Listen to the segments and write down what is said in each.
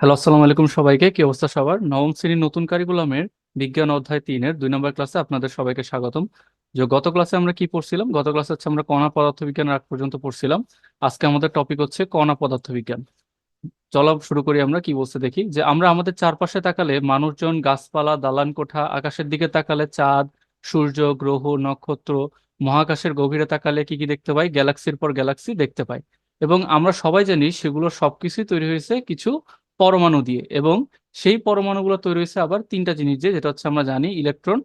Hello, আসসালামু আলাইকুম সবাইকে। কি অবস্থা সবার? নবম শ্রেণির নতুন কারিকুলামের বিজ্ঞান অধ্যায় তিনের দুই নম্বর ক্লাসে আপনাদের সবাইকে স্বাগতম। যে গত ক্লাসে আমরা কি পড়ছিলাম? গত ক্লাসে হচ্ছে আমরা কণা পদার্থবিজ্ঞান আগ পর্যন্ত পড়ছিলাম। আজকে আমাদের টপিক হচ্ছে কণা পদার্থবিজ্ঞান। চলো শুরু করি আমরা, কি বলতে দেখি। যে আমরা আমাদের চারপাশে তাকালে মানুষজন গাছপালা দালান কোঠা আকাশের দিকে তাকালে চাঁদ, সূর্য, গ্রহ, নক্ষত্র, মহাকাশের গভীরে তাকালে কি কি দেখতে পাই? গ্যালাক্সির পর গ্যালাক্সি দেখতে পাই। এবং আমরা সবাই জানি সেগুলো সবকিছুই তৈরি হয়েছে কিছু পরমাণু দিয়ে এবং সেই পরমাণুগুলো তৈরি হয়েছে আবার তিনটা জিনিস দিয়ে, যেটা হচ্ছে আমরা জানি ইলেকট্রন,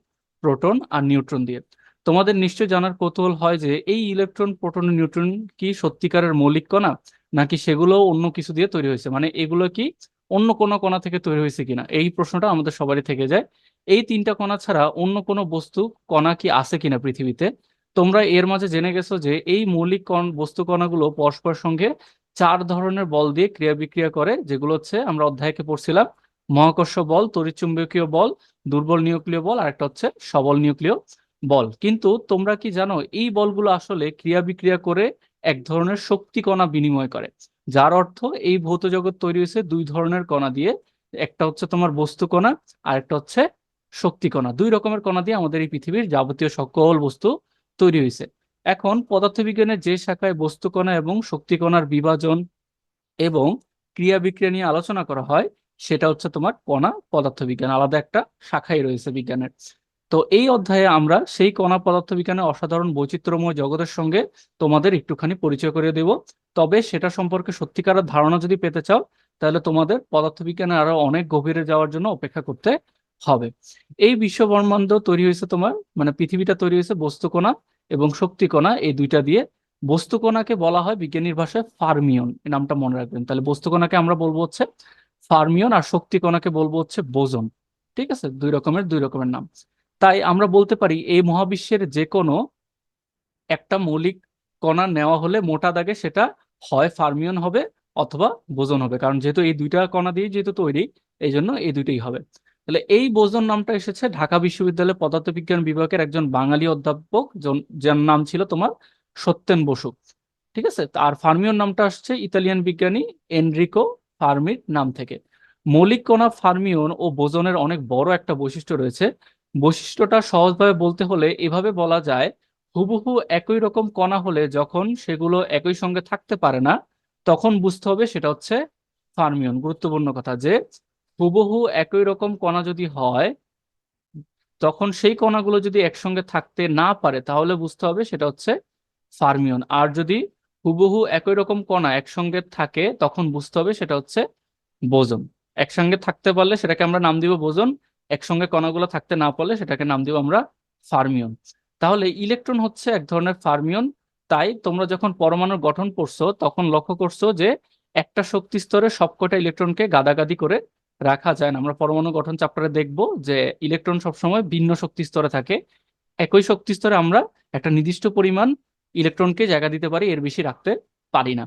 প্রোটন আর নিউট্রন দিয়ে। তোমাদের নিশ্চয় জানার কৌতূহল হয় যে এই ইলেকট্রন, প্রোটন, নিউট্রন কি সত্যিকারের মৌলিক কণা, নাকি সেগুলো অন্য কিছু দিয়ে তৈরি হয়েছে? মানে এগুলো কি অন্য কোনো কণা থেকে তৈরি হয়েছে কিনা? এই প্রশ্নটা আমাদের সবারই থেকে যায়। এই তিনটা কণা ছাড়া অন্য কোনো বস্তু, কণা কি আছে কিনা পৃথিবীতে? তোমরা এর মাঝে জেনে গেছো যে এই মৌলিক বস্তু কণাগুলো পরস্পর সঙ্গে চার ধরনের বল দিয়ে ক্রিয়া বিক্রিয়া করে, যেগুলো হচ্ছে আমরা অধ্যায়কে পড়ছিলাম। মহাকর্ষ বল, তড়িৎচুম্বকীয় বল, দুর্বল নিউক্লিয় বল, আর একটা হচ্ছে সবল নিউক্লিয় বল। কিন্তু তোমরা কি জানো, এই বলগুলো আসলে ক্রিয়া বিক্রিয়া করে এক ধরনের শক্তি কণা বিনিময় করে। যার অর্থ এই ভৌত জগৎ তৈরি হয়েছে দুই ধরনের কণা দিয়ে। একটা হচ্ছে তোমার বস্তু কণা, আর একটা হচ্ছে শক্তি কণা। দুই রকমের কণা দিয়ে আমাদের এই পৃথিবীর যাবতীয় সকল বস্তু তৈরি হয়েছে। এখন পদার্থবিজ্ঞানের যে শাখায় বস্তুকণা এবং শক্তিকণার বিভাজন এবং ক্রিয়া বিক্রিয়া নিয়ে আলোচনা করা হয়, সেটা হচ্ছে তোমার কণা পদার্থবিজ্ঞান। আলাদা একটা শাখাই রয়েছে বিজ্ঞানের। তো এই অধ্যায়ে আমরা সেই কণা পদার্থবিজ্ঞানের অসাধারণ বৈচিত্র্যময় জগতের সঙ্গে তোমাদের একটুখানি পরিচয় করে দেব। তবে সেটা সম্পর্কে সত্যিকারের ধারণা যদি পেতে চাও, তাহলে তোমাদের পদার্থবিজ্ঞানে আরও অনেক গভীরে যাওয়ার জন্য অপেক্ষা করতে হবে। এই বিশ্ব ব্রহ্মাণ্ড তৈরি হয়েছে তোমার মানে পৃথিবীটা তৈরি হয়েছে বস্তু কণা এবং শক্তি কণা এই দুইটা দিয়ে বস্তু কণাকে বলা হয় বিজ্ঞানীর ভাষায় ফার্মিয়ন, এই নামটা মনে রাখবেন। তাহলে বস্তু কণাকে আমরা বলব হচ্ছে ফার্মিয়ন আর শক্তি কণাকে বলব হচ্ছে বোজন, ঠিক আছে? দুই রকমের দুই রকমের নাম। তাই আমরা বলতে পারি এই মহাবিশ্বের যে কোনো একটা মৌলিক কণা নেওয়া হলে মোটা দাগে সেটা হয় ফার্মিয়ন হবে অথবা বোজন হবে, কারণ যেহেতু এই দুইটা কণা দিয়ে যেহেতু তৈরি, এই জন্য এই দুইটাই হবে। তাহলে এই বোজন নামটা এসেছে ঢাকা বিশ্ববিদ্যালয়ের পদার্থবিজ্ঞান বিভাগের একজন বাঙালি অধ্যাপক যার নাম ছিল তোমার সত্যেন বসু। ঠিক আছে? আর ফার্মিয়ন নামটা আসছে ইতালিয়ান বিজ্ঞানী এনরিকো ফার্মির নাম থেকে। মৌলিক কণা ফার্মিয়ন ও বোজনের অনেক বড় একটা বৈশিষ্ট্য রয়েছে। বৈশিষ্ট্যটা সহজভাবে বলতে হলে এভাবে বলা যায়, হুবহু একই রকম কণা হলে যখন সেগুলো একই সঙ্গে থাকতে পারে না, তখন বুঝতে হবে সেটা হচ্ছে ফার্মিয়ন গুরুত্বপূর্ণ কথা যে হুবহু একই রকম কণা যদি হয়, তখন সেই কণাগুলো যদি একসঙ্গে থাকতে না পারে, তাহলে বুঝতে হবে সেটা হচ্ছে ফার্মিয়ন। আর যদি হুবহু একই রকম কণা একসঙ্গে থাকে, তখন বুঝতে হবে সেটা হচ্ছে বোজন। একসঙ্গে থাকতে পারলে সেটাকে আমরা নাম দিব বোজন, একসঙ্গে কণাগুলো থাকতে না পারলে সেটাকে নাম দিব আমরা ফার্মিয়ন। তাহলে ইলেকট্রন হচ্ছে এক ধরনের ফার্মিয়ন, তাই তোমরা যখন পরমাণুর গঠন পড়ছো তখন লক্ষ্য করছ যে একটা শক্তি স্তরে সবকটা ইলেকট্রনকে গাদাগাদি করে রাখা যায় না। আমরা পরমাণু গঠন চ্যাপ্টারে দেখব যে ইলেকট্রন সবসময় ভিন্ন শক্তি স্তরে থাকে। একই শক্তি স্তরে আমরা একটা নির্দিষ্ট পরিমাণ ইলেকট্রনকে জায়গা দিতে পারি, এর বেশি রাখতে পারি না।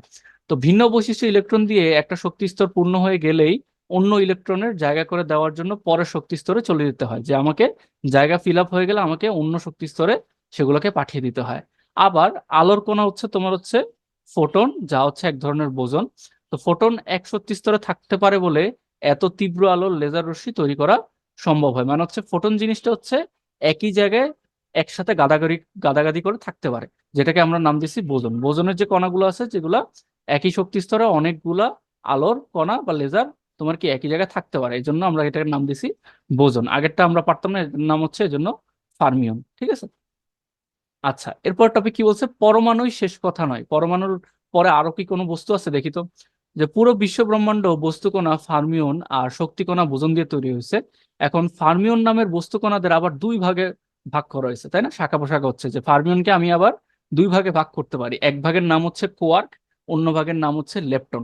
তো ভিন্ন বৈশিষ্ট্য ইলেকট্রন দিয়ে একটা শক্তি স্তর পূর্ণ হয়ে গেলেই অন্য ইলেকট্রনের জায়গা করে দেওয়ার জন্য পরের শক্তি স্তরে চলে যেতে হয়, যে আমাকে জায়গা ফিল আপ হয়ে গেলে আমাকে অন্য শক্তি স্তরে সেগুলোকে পাঠিয়ে দিতে হয়। আবার আলোর কণা হচ্ছে, তোমার হচ্ছে ফোটন যা হচ্ছে এক ধরনের বোজন তো ফোটন এক শক্তি স্তরে থাকতে পারে বলে এত তীব্র আলোর লেজার রশ্মি তৈরি করা সম্ভব হয়। মানে হচ্ছে ফোটন জিনিসটা হচ্ছে একই জায়গায় একসাথে গাদাগাদি গাদাগাদি করে থাকতে পারে, যেটাকে আমরা নাম দিচ্ছি বোজন। বোজনের যে কণাগুলো আছে, যেগুলা একই শক্তি স্তরে অনেকগুলা আলোর কণা বা লেজার তোমার কি একই জায়গায় থাকতে পারে, এই জন্য আমরা এটাকে নাম দিছি বোজন। আগেরটা আমরা পারতাম না নাম হচ্ছে এজন্য ফার্মিয়ন, ঠিক আছে? আচ্ছা এরপর টপিক কি বলছে? পরমাণুই শেষ কথা নয়। পরমাণুর পরে আরও কি কোনো বস্তু আছে দেখি তো। যে পুরো বিশ্ব ব্রহ্মাণ্ড বস্তুকণা ফার্মিয়ন আর শক্তিকণা বোজন দিয়ে তৈরি হয়েছে। এখন ফার্মিয়ন নামের বস্তুকণাদের আবার দুই ভাগে ভাগ করা হয়েছে, তাই না? শাখা পোশাখা হচ্ছে যে ফার্মিয়নকে আমি আবার দুই ভাগে ভাগ করতে পারি। এক ভাগের নাম হচ্ছে কোয়ার্ক, অন্য ভাগের নাম হচ্ছে লেপটন।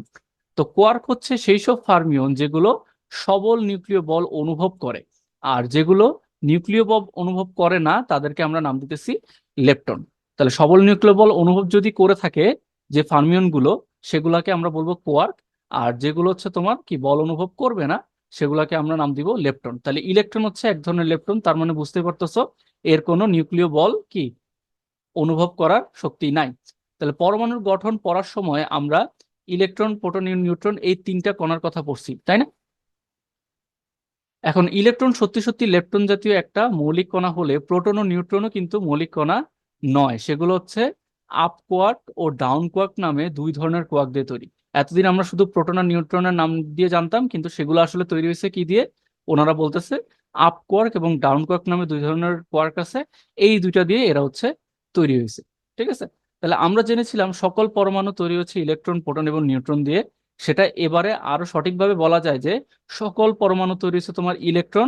তো কোয়ার্ক হচ্ছে সেই সব ফার্মিয়ন যেগুলো সবল নিউক্লিয় বল অনুভব করে। আর যেগুলো নিউক্লিয় বল অনুভব করে না, তাদেরকে আমরা নাম দিতেছি লেপটন। তাহলে সবল নিউক্লিয় বল অনুভব যদি করে থাকে যে ফার্মিয়নগুলো সেগুলাকে আমরা বলব কোয়ার্ক আর যেগুলো হচ্ছে তোমার কি বল অনুভব করবে না, সেগুলাকে আমরা নাম দিব লেপটন তাহলে ইলেকট্রন হচ্ছে এক ধরনের লেপটন তার মানে বুঝতে পারতেছো এর কোনো নিউক্লিয় বল কি অনুভব করার শক্তি নাই। তাহলে পরমাণুর গঠন পড়ার সময় আমরা ইলেকট্রন প্রোটন নিউট্রন এই তিনটা কণার কথা পড়ছি, তাই না? এখন ইলেকট্রন সত্যি সত্যি লেপটন জাতীয় একটা মৌলিক কণা হলে প্রোটন ও নিউট্রনও কিন্তু মৌলিক কণা নয়, সেগুলো হচ্ছে আপ কোয়ার্ক ও ডাউন কোয়ার্ক নামে দুই ধরনের কোয়ার্ক দিয়ে তৈরি। এতদিন আমরা শুধু প্রোটন আর নিউট্রনের নাম দিয়ে জানতাম, কিন্তু সেগুলো আসলে তৈরি হয়েছে কি দিয়ে? ওনারা বলতেছে আপ কোয়ার্ক এবং ডাউন কোয়ার্ক নামে দুই ধরনের কোয়ার্ক আছে, এই দুইটা দিয়ে এরা হচ্ছে তৈরি হয়েছে। ঠিক আছে? তাহলে আমরা জেনেছিলাম সকল পরমাণু তৈরি হচ্ছে ইলেকট্রন প্রোটন এবং নিউট্রন দিয়ে। সেটা এবারে আরও সঠিকভাবে বলা যায় যে সকল পরমাণু তৈরি হচ্ছে তোমার ইলেকট্রন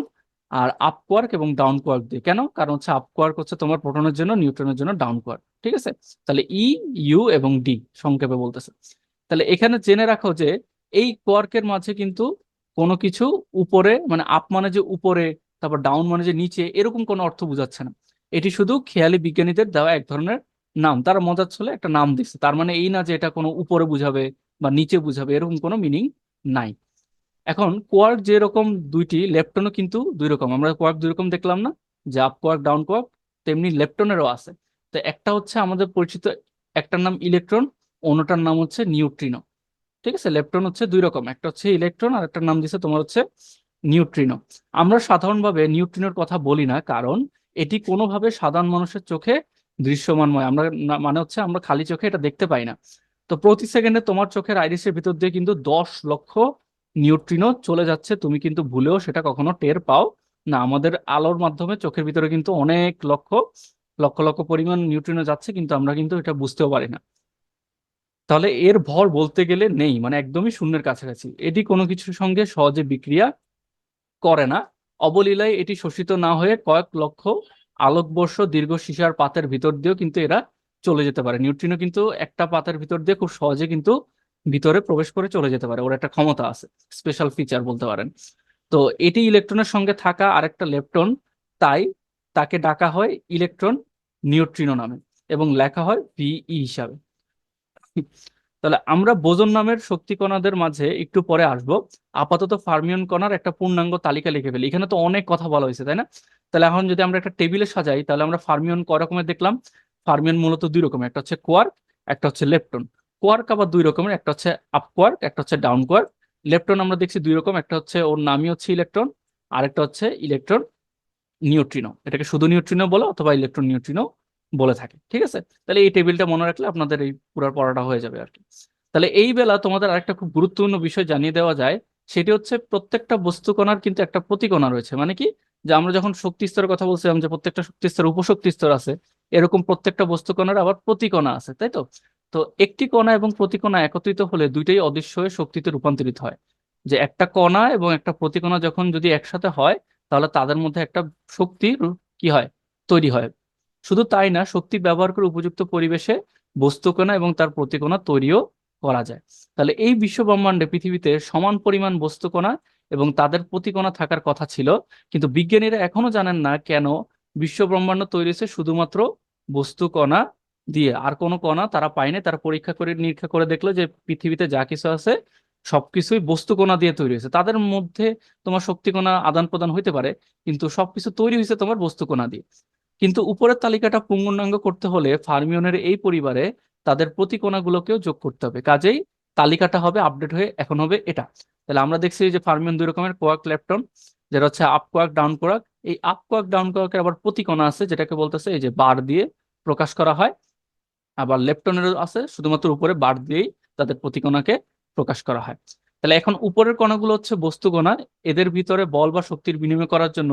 আর আপ কোয়ার্ক এবং ডাউন কোয়ার্ক দিয়ে। কেন? কারণ হচ্ছে আপ কোয়ার্ক হচ্ছে তোমার প্রোটনের জন্য নিউট্রনের জন্য ডাউন কোয়ার্ক ঠিক আছে? তাহলে ই ইউ এবং ডি সংক্ষেপে বলতেছে। তাহলে এখানে জেনে রাখো যে এই কোয়ার্কের মাঝে কিন্তু কোনো কিছু উপরে মানে আপ মানে যে উপরে, তারপর ডাউন মানে যে নিচে, এরকম কোনো অর্থ বোঝাচ্ছে না। এটি শুধু খেয়ালি বিজ্ঞানীদের দেওয়া এক ধরনের নাম। তারা মজার ছলে একটা নাম দিচ্ছে। তার মানে এই না যে এটা কোনো উপরে বুঝাবে বা নিচে বুঝাবে, এরকম কোনো মিনিং নাই। এখন কোয়ার্ক যেরকম দুইটি লেপটনও কিন্তু দুই রকম আমরা কোয়ার্ক দুই রকম দেখলাম না যে আপ কোয়ার্ক ডাউন কোয়ার্ক তেমনি লেপটনেরও আছে। তো একটা হচ্ছে আমাদের পরিচিত, একটার নাম ইলেকট্রন অন্যটার নাম হচ্ছে নিউট্রিনো ঠিক আছে? লেপটন হচ্ছে দুই রকম একটা হচ্ছে ইলেকট্রন আর একটার নাম দিচ্ছে তোমার হচ্ছে নিউট্রিনো আমরা সাধারণভাবে নিউট্রিনোর কথা বলি না, কারণ এটি কোনোভাবে সাধারণ মানুষের চোখে দৃশ্যমানময়। আমরা মানে হচ্ছে আমরা খালি চোখে এটা দেখতে পাই না। তো প্রতি সেকেন্ডে তোমার চোখের আইরিসের ভিতর দিয়ে কিন্তু দশ লক্ষ নিউট্রিনো চলে যাচ্ছে, তুমি কিন্তু ভুলেও সেটা কখনো টের পাও। না, আমাদের আলোর মাধ্যমে চোখের ভিতরে কিন্তু অনেক লক্ষ লক্ষ লক্ষ পরিমাণ নিউট্রিনো যাচ্ছে, কিন্তু আমরা কিন্তু এটা বুঝতেও পারি না। তাহলে এর ভর বলতে গেলে নেই মানে একদমই শূন্যের কাছাকাছি। এটি কোনো কিছুর সঙ্গে সহজে বিক্রিয়া করে না। অবলীলায় এটি শোষিত না হয়ে কয়েক লক্ষ আলোকবর্ষ দীর্ঘ সীসার পাতের ভিতর দিয়েও কিন্তু এরা চলে যেতে পারে। নিউট্রিনো কিন্তু একটা পাতের ভিতর দিয়ে খুব সহজে কিন্তু ভিতরে প্রবেশ করে চলে যেতে পারে, ওর একটা ক্ষমতা আছে স্পেশাল ফিচার বলতে পারেন। তো এটি ইলেকট্রনের সঙ্গে থাকা আরেকটা লেপটন, তাই তাকে ডাকা হয় ইলেকট্রন নিউট্রিনো নামে এবং লেখা হয় ভিই হিসাবে। তাহলে আমরা বোজন নামের শক্তি কণাদের মাঝে একটু পরে আসব। আপাতত ফার্মিয়ন কণার একটা পূর্ণাঙ্গ তালিকা লিখে ফেলি। এখানে তো অনেক কথা বলা হয়েছে, তাই না? তাহলে এখন যদি আমরা একটা টেবিলে সাজাই, তাহলে আমরা ফার্মিয়ন কয় রকমের দেখলাম। ফার্মিয়ন মূলত দুই রকমের, একটা হচ্ছে কোয়ার্ক, একটা হচ্ছে লেপটন। কোয়ার্ক আবার দুই রকমের, একটা হচ্ছে আপ কোয়ার্ক একটা হচ্ছে ডাউন কোয়ার্ক লেপটন আমরা দেখছি দুই রকম, একটা হচ্ছে ওর নামই হচ্ছে ইলেকট্রন আরেকটা হচ্ছে ইলেকট্রন নিউট্রিনো এটাকে শুধু নিউট্রিনো বলে অথবা ইলেকট্রন নিউট্রিনো বলে থাকে, ঠিক আছে? তাহলে এই টেবিলটা মনে রাখলে আপনাদের এই পুরো পড়াটা হয়ে যাবে আর কি। তাহলে এই বেলা তোমাদের আরেকটা খুব গুরুত্বপূর্ণ বিষয় জানিয়ে দেওয়া যায়, সেটি হচ্ছে প্রত্যেকটা বস্তু কণার কিন্তু একটা প্রতিকণা রয়েছে। মানে কি? যে আমরা যখন শক্তি স্তরের কথা বলছিলাম যে প্রত্যেকটা শক্তি স্তর উপশক্তি স্তর আছে, এরকম প্রত্যেকটা বস্তু কণার আবার প্রতিকণা আছে, তাই তো? তো একটি কণা এবং প্রতিকণা একত্রিত হলে দুইটাই অদৃশ্য হয়ে শক্তিতে রূপান্তরিত হয়। যে একটা কণা এবং একটা প্রতিকণা যখন যদি একসাথে হয়, তাহলে তাদের মধ্যে একটা শক্তি কি হয়? তৈরি হয়। শুধু তাই না, শক্তি ব্যবহার করে উপযুক্ত পরিবেশে বস্তুকণা এবং তার প্রতিকণা তৈরিও করা যায়। তাহলে এই বিশ্ব ব্রহ্মাণ্ডে পৃথিবীতে সমান পরিমাণ বস্তুকণা এবং তাদের প্রতিকণা থাকার কথা ছিল, কিন্তু বিজ্ঞানীরা এখনও জানেন না কেন বিশ্ব ব্রহ্মাণ্ড তৈরি হয়েছে শুধুমাত্র বস্তুকণা দিয়ে, আর কোনো কণা তারা পায়নি। তারা পরীক্ষা করে, নিরীক্ষা করে দেখল যে পৃথিবীতে যা কিছু আছে, সবকিছুই বস্তুকণা দিয়ে তৈরি হয়েছে। তাদের মধ্যে তোমার শক্তিকণা আদান প্রদান হইতে পারে, কিন্তু সবকিছু তৈরি হয়েছে তোমার বস্তুকণা দিয়ে। কিন্তু উপরের তালিকাটা পূর্ণাঙ্গ করতে হলে ফার্মিয়নের এই পরিবারে তাদের প্রতিকণাগুলোকেও যোগ করতে হবে। কাজেই তালিকাটা হবে, আপডেট হয়ে এখন হবে এটা। তাহলে আমরা দেখছি যে ফার্মিয়ন দুই রকমের কোয়ার্ক লেপটন, যেটা হচ্ছে আপ কোয়ার্ক ডাউন কোয়ার্ক এই আপ কোয়ার্ক ডাউন কোয়ার্কের আবার প্রতিকণা আছে, যেটাকে বলতেছে এই যে বার দিয়ে প্রকাশ করা হয়। আবার লেপটনেরও আছে, শুধুমাত্র উপরে বার দিয়েই তাদের প্রতিকণাকে প্রকাশ করা হয়। তাহলে এখন উপরের কণাগুলো হচ্ছে বস্তু কণা। এদের ভিতরে বল বা শক্তির বিনিময় করার জন্য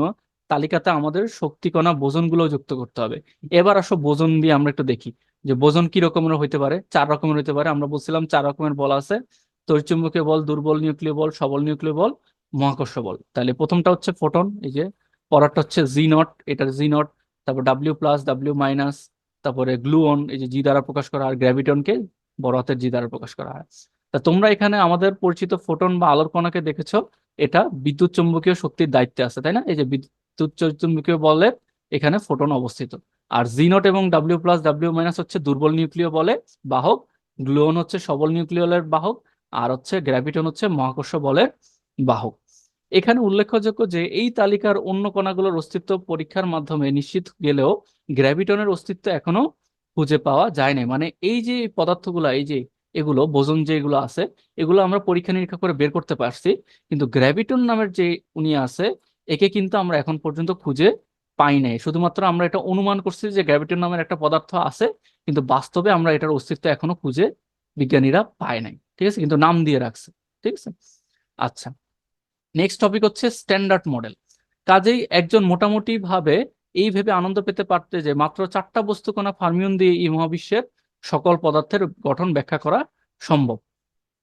তালিকাতে আমাদের শক্তি কণা বোজনগুলো যুক্ত করতে হবে। এবার আসো বোজন দিয়ে আমরা একটু দেখি যে বোজন কি রকমের হইতে পারে, চার রকমের হইতে পারে। আমরা বলছিলাম চার রকমের বল আছে তড়িৎচুম্বকীয় বল, দুর্বল নিউক্লিয় বল, সবল নিউক্লিয় বল, মহাকর্ষ বল। তাহলে প্রথমটা হচ্ছে ফোটন, এই যে পরেরটা হচ্ছে জি নট এটা জি নট, তারপর ডাব্লিউ প্লাস ডাব্লিউ মাইনাস তারপরে গ্লুঅন এই যে জি দ্বারা প্রকাশ করা আর গ্র্যাভিটনকে বড় হাতের জি দ্বারা প্রকাশ করা হয়। তা তোমরা এখানে আমাদের পরিচিত ফোটন বা আলোর কণাকে দেখেছ, এটা বিদ্যুৎ চুম্বকীয় শক্তির দায়িত্বে আছে, তাই না? এই যে বিদ্যুৎ চুম্বকীয় বলে এখানে ফোটন অবস্থিত। আর জি নট এবং ডাব্লিউ প্লাস ডাব্লিউ মাইনাস হচ্ছে দুর্বল নিউক্লিয় বলে বাহক গ্লুঅন হচ্ছে সবল নিউক্লিয়লের বাহক, আর হচ্ছে গ্র্যাভিটন হচ্ছে মহাকর্ষ বলের বাহক। এখানে উল্লেখযোগ্য যে এই তালিকার অন্য কণাগুলোর অস্তিত্ব পরীক্ষার মাধ্যমে নিশ্চিত গেলেও গ্র্যাভিটনের অস্তিত্ব এখনও খুঁজে পাওয়া যায় না মানে এই যে পদার্থগুলা, এই যে এগুলো বোজন যে এগুলো আছে, এগুলো আমরা পরীক্ষা নিরীক্ষা করে বের করতে পারছি। কিন্তু গ্র্যাভিটন নামের যে উনি আছে, একে কিন্তু আমরা এখন পর্যন্ত খুঁজে পাই নাই। শুধুমাত্র আমরা এটা অনুমান করছি যে গ্র্যাভিটন নামের একটা পদার্থ আছে, কিন্তু বাস্তবে আমরা এটার অস্তিত্ব এখনও খুঁজে বিজ্ঞানীরা পায় নাই। ঠিক আছে? কিন্তু নাম দিয়ে রাখছে। ঠিক আছে? আচ্ছা। নেক্সট টপিক হচ্ছে স্ট্যান্ডার্ড মডেল কাজেই একজন মোটামুটি ভাবে এই ভেবে আনন্দ পেতে পারতে যে মাত্র চারটা বস্তুকণা ফার্মিয়ন দিয়ে এই মহাবিশ্বের সকল পদার্থের গঠন ব্যাখ্যা করা সম্ভব।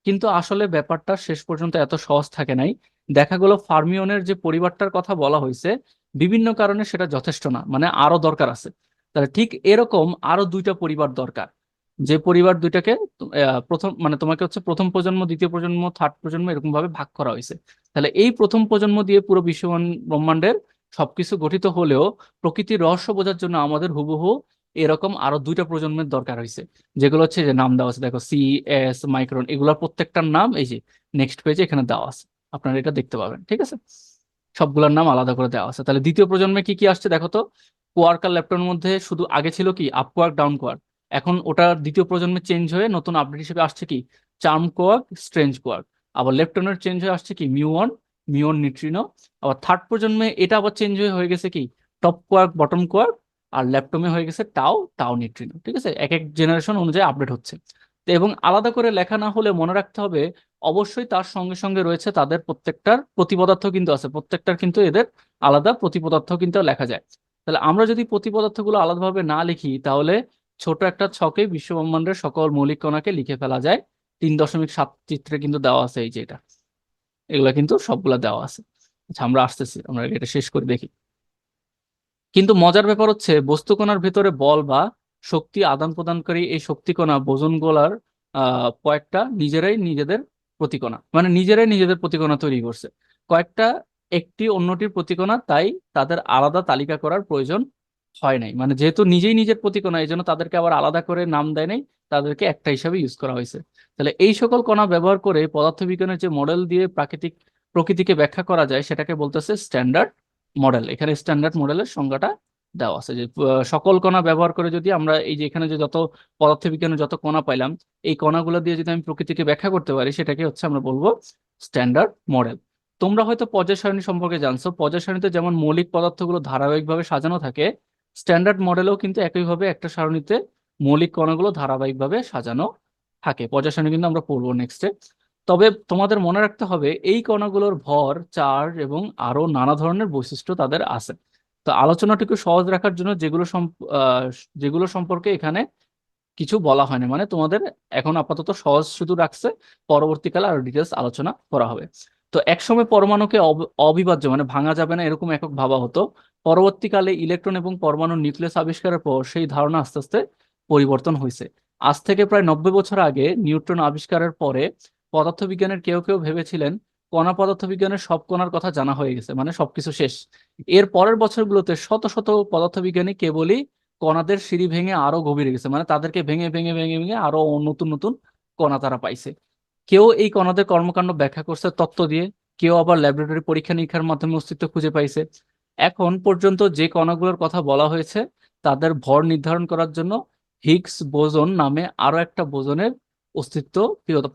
কিন্তু আসলে ব্যাপারটা শেষ পর্যন্ত এত সহজ থাকে নাই। দেখা গেল ফার্মিয়নের যে পরিবারটার কথা বলা হয়েছে, বিভিন্ন কারণে সেটা যথেষ্ট না মানে আরও দরকার আছে। তাহলে ঠিক এরকম আরও দুইটা পরিবার দরকার। যে পরিবার দুইটাকে প্রথম মানে তোমাকে হচ্ছে প্রথম প্রজন্ম, দ্বিতীয় প্রজন্ম থার্ড প্রজন্ম এরকম ভাবে ভাগ করা হয়েছে। তাহলে এই প্রথম প্রজন্ম দিয়ে পুরো বিশ্ব ব্রহ্মাণ্ডের সবকিছু গঠিত হলেও প্রকৃতির রহস্য বোঝার জন্য আমাদের হুবহু এরকম আরও দুইটা প্রজন্মের দরকার হয়েছে। যেগুলো হচ্ছে যে নাম দেওয়া আছে, দেখো সি এস মাইক্রন এগুলোর প্রত্যেকটার নাম এই যে নেক্সট পেজে এখানে দেওয়া আছে। আপনারা এটা দেখতে পাবেন, ঠিক আছে? সবগুলোর নাম আলাদা করে দেওয়া আছে। তাহলে দ্বিতীয় প্রজন্মে কি কি আসছে দেখো তো? কোয়ার্ক আর ল্যাপটনের মধ্যে শুধু আগে ছিল কি? আপ কোয়ার্ক ডাউন কোয়ার্ক এখন ওটা দ্বিতীয় প্রজন্মে চেঞ্জ হয়ে নতুন আপডেট হিসেবে আসছে কি? চার্ম কোয়ার্ক স্ট্রেঞ্জ কোয়ার্ক আবার লেফটনের চেঞ্জ হয়ে আসছে কি? মিউন মিউন নিউট্রিনো আবার থার্ড প্রজন্মে এটা আবার চেঞ্জ হয়ে হয়ে গেছে কি? টপ কোয়ার্ক বটম কোয়ার্ক আর ল্যাপটমে হয়ে গেছে টাও টাও নিউট্রিনো ঠিক আছে? এক এক জেনারেশন অনুযায়ী আপডেট হচ্ছে। এবং আলাদা করে লেখা না হলে মনে রাখতে হবে, অবশ্যই তার সঙ্গে সঙ্গে রয়েছে তাদের প্রত্যেকটার প্রতিপদার্থ কিন্তু আছে। প্রত্যেকটার কিন্তু এদের আলাদা প্রতিপদার্থ কিন্তু লেখা যায়। তাহলে আমরা যদি প্রতিপদার্থগুলো আলাদাভাবে না লিখি, তাহলে ছোট একটা ছকে বিশ্বব্রহ্মাণ্ডের সকল মৌলিক কণাকে লিখে ফেলা যায়। তিন দশমিক সাত চিত্রে কিন্তু দেওয়া আছে এই যে এটা। এগুলা কিন্তু সবগুলা দেওয়া আছে। আচ্ছা আমরা আসতেছি, আমরা এটা শেষ করে দেখি। কিন্তু মজার ব্যাপার হচ্ছে, বস্তু কণার ভেতরে বল বা শক্তি আদান প্রদানকারী এই শক্তি কণা বোজন গোলার কয়েকটা নিজেরাই নিজেদের প্রতিকণা মানে নিজেরাই নিজেদের প্রতিকণা তৈরি করছে। কয়েকটা একটি অন্যটির প্রতিকণা তাই তাদের আলাদা তালিকা করার প্রয়োজন হয় নাই। মানে যেহেতু নিজেই নিজের প্রতিকণা এই জন্য তাদেরকে আবার আলাদা করে নাম দেয় নাই, তাদেরকে একটা হিসাবে ইউজ করা হয়েছে। তাহলে এই সকল কণা ব্যবহার করে পদার্থবিজ্ঞানের যে মডেল দিয়ে প্রাকৃতিক প্রকৃতিকে ব্যাখ্যা করা যায়, সেটাকে বলতেছে স্ট্যান্ডার্ড মডেল এখানে স্ট্যান্ডার্ড মডেলের সংজ্ঞাটা দেওয়া আছে যে সকল কণা ব্যবহার করে যদি আমরা এই যে এখানে যে যত পদার্থবিজ্ঞানের যত কণা পাইলাম, এই কণাগুলো দিয়ে যদি আমি প্রকৃতিকে ব্যাখ্যা করতে পারি, সেটাকে হচ্ছে আমরা বলব স্ট্যান্ডার্ড মডেল তোমরা হয়তো পর্যায় সারণী সম্পর্কে জানছো। পর্যায় সারণীতে যেমন মৌলিক পদার্থগুলো ধারাবাহিকভাবে সাজানো থাকে স্ট্যান্ডার্ড মডেলেও কিন্তু একইভাবে একটা সারণীতে মৌলিক কণাগুলো ধারাবাহিকভাবে সাজানো থাকে। পর্যায় সারণী কিন্তু আমরা পড়ব নেক্সটে তবে তোমাদের মনে রাখতে হবে, এই কণাগুলোর ভর চার্জ এবং আরও নানা ধরনের বৈশিষ্ট্য তাদের আছে। তো আলোচনাটিকে সহজ রাখার জন্য যেগুলো যেগুলো সম্পর্কে এখানে কিছু বলা হয়নি মানে তোমাদের এখন আপাতত সহজ শুধু রাখছে, পরবর্তীকালে আরও ডিটেলস আলোচনা করা হবে। তো একসময় পরমাণুকে অবিভাজ্য মানে ভাঙা যাবে না এরকম একক ভাবা হতো। পরবর্তীকালে ইলেকট্রন এবং পরমাণু নিউক্লিয়াস আবিষ্কারের পর সেই ধারণা আস্তে আস্তে পরিবর্তন হয়েছে। আজ থেকে প্রায় নব্বই বছর আগে নিউট্রন আবিষ্কারের পরে পদার্থবিজ্ঞানের কেউ কেউ ভেবেছিলেন কণা পদার্থবিজ্ঞানের সব কণার কথা জানা হয়ে গেছে মানে সবকিছু শেষ। এর পরের বছরগুলোতে শত শত পদার্থবিজ্ঞানী কেবলই কণাদের সিঁড়ি ভেঙে আরও গভীরে গেছে মানে তাদেরকে ভেঙে ভেঙে ভেঙে ভেঙে আরও নতুন নতুন কণা তারা পাইছে। কেউ এই কণাদের কর্মকাণ্ড ব্যাখ্যা করছে তত্ত্ব দিয়ে, কেউ আবার ল্যাবরেটরি পরীক্ষা নিরীক্ষার মাধ্যমে অস্তিত্ব খুঁজে পাইছে। এখন পর্যন্ত যে কণাগুলোর কথা বলা হয়েছে, তাদের ভর নির্ধারণ করার জন্য হিগস বোজন নামে আরও একটা বোজনের অস্তিত্ব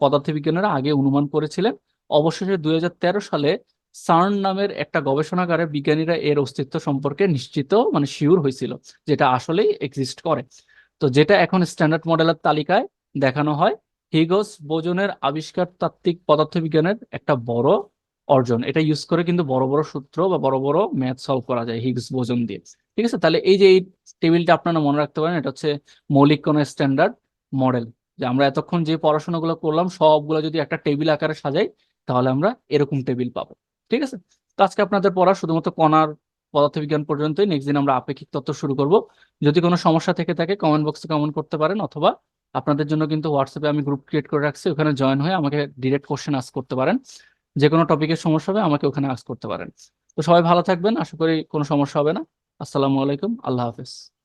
পদার্থবিজ্ঞানীরা আগে অনুমান করেছিলেন। অবশেষে দুই হাজার তেরো সালে সার্ন নামের একটা গবেষণাগারে বিজ্ঞানীরা এর অস্তিত্ব সম্পর্কে নিশ্চিত মানে শিওর হয়েছিল, যেটা আসলেই এক্সিস্ট করে। তো যেটা এখন স্ট্যান্ডার্ড মডেলের তালিকায় দেখানো হয় হিগস বোজনের আবিষ্কার তাত্ত্বিক পদার্থবিজ্ঞানের একটা বড় অর্জন। এটা ইউজ করে কিন্তু বড় বড় সূত্র বা বড় বড় ম্যাথ সলভ করা যায় হিগস বোজন দিয়ে। ঠিক আছে? তাহলে এই যে এই টেবিলটা আপনারা মনে রাখতে পারেন, এটা হচ্ছে মৌলিক কোণ স্ট্যান্ডার্ড মডেল যে আমরা এতক্ষণ যে পড়াশোনাগুলো করলাম, সবগুলো যদি একটা টেবিল আকারে সাজাই, তাহলে আমরা এরকম টেবিল পাবো। ঠিক আছে? তো আজকে আপনাদের পড়া শুধুমাত্র কণার পদার্থবিজ্ঞান পর্যন্তই। নেক্সট দিন আমরা আপেক্ষিক তত্ত্ব শুরু করব। যদি কোনো সমস্যা থেকে থাকে কমেন্ট বক্সে কমেন্ট করতে পারেন, অথবা আপনাদের জন্য কিন্তু হোয়াটসঅ্যাপে আমি গ্রুপ ক্রিয়েট করে রাখছি, ওখানে জয়েন হয়ে আমাকে ডিরেক্ট কোশ্চেন আস করতে পারেন। যে কোনো টপিকের সমস্যা হবে আমাকে ওখানে আস করতে পারেন। তো সবাই ভালো থাকবেন, আশা করি কোনো সমস্যা হবে না। আসসালামু আলাইকুম, আল্লাহ হাফেজ।